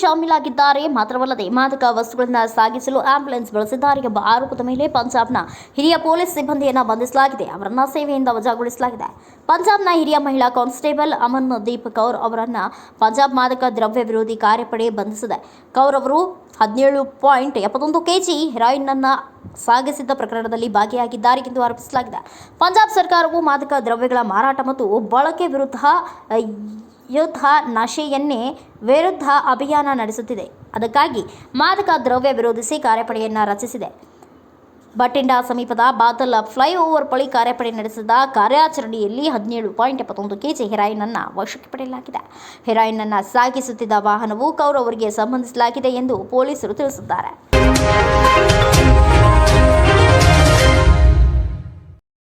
ಶಾಮೀಲಾಗಿದ್ದಾರೆ. ಮಾತ್ರವಲ್ಲದೆ ಮಾದಕ ವಸ್ತುಗಳನ್ನು ಸಾಗಿಸಲು ಆಂಬ್ಯುಲೆನ್ಸ್ ಬಳಸಿದ್ದಾರೆ ಎಂಬ ಆರೋಪದ ಮೇಲೆ ಪಂಜಾಬ್ನ ಹಿರಿಯ ಪೊಲೀಸ್ ಸಿಬ್ಬಂದಿಯನ್ನು ಬಂಧಿಸಲಾಗಿದೆ. ಅವರನ್ನು ಸೇವೆಯಿಂದ ವಜಾಗೊಳಿಸಲಾಗಿದೆ. ಪಂಜಾಬ್ನ ಹಿರಿಯ ಮಹಿಳಾ ಕಾನ್ಸ್ಟೇಬಲ್ ಅಮನ್ ದೀಪ್ ಕೌರ್ ಅವರನ್ನು ಪಂಜಾಬ್ ಮಾದಕ ದ್ರವ್ಯ ವಿರೋಧಿ ಕಾರ್ಯಪಡೆ ಬಂಧಿಸಿದೆ. ಕೌರ್ ಅವರು ಹದಿನೇಳು ಪಾಯಿಂಟ್ ಎಪ್ಪತ್ತೊಂದು ಕೆಜಿ ಹೆರಾಯಿನ್ ಸಾಗಿಸಿದ್ದ ಪ್ರಕರಣದಲ್ಲಿ ಭಾಗಿಯಾಗಿದ್ದಾರೆ ಎಂದು ಆರೋಪಿಸಲಾಗಿದೆ. ಪಂಜಾಬ್ ಸರ್ಕಾರವು ಮಾದಕ ದ್ರವ್ಯಗಳ ಮಾರಾಟ ಮತ್ತು ಬಳಕೆ ವಿರುದ್ಧ ಯುದ್ಧ ನಶೆಯನ್ನೇ ವಿರುದ್ಧ ಅಭಿಯಾನ ನಡೆಸುತ್ತಿದೆ. ಅದಕ್ಕಾಗಿ ಮಾದಕ ದ್ರವ್ಯ ವಿರೋಧಿಸಿ ಕಾರ್ಯಪಡೆಯನ್ನು ರಚಿಸಿದೆ. ಬಟಿಂಡಾ ಸಮೀಪದ ಬಾತಲ್ ಫ್ಲೈಓವರ್ ಬಳಿ ಕಾರ್ಯಪಡೆ ನಡೆಸಿದ ಕಾರ್ಯಾಚರಣೆಯಲ್ಲಿ ಹದಿನೇಳು ಪಾಯಿಂಟ್ ಎಪ್ಪತ್ತೊಂದು ಕೆಜಿ ಹೆರಾಯಿನ್ ಅನ್ನು ವಶಕ್ಕೆ ಪಡೆಯಲಾಗಿದೆ. ಹೆರಾಯಿನ್ ಅನ್ನು ಸಾಗಿಸುತ್ತಿದ್ದ ವಾಹನವು ಕೌರವರಿಗೆ ಸಂಬಂಧಿಸಲಾಗಿದೆ ಎಂದು ಪೊಲೀಸರು ತಿಳಿಸಿದ್ದಾರೆ.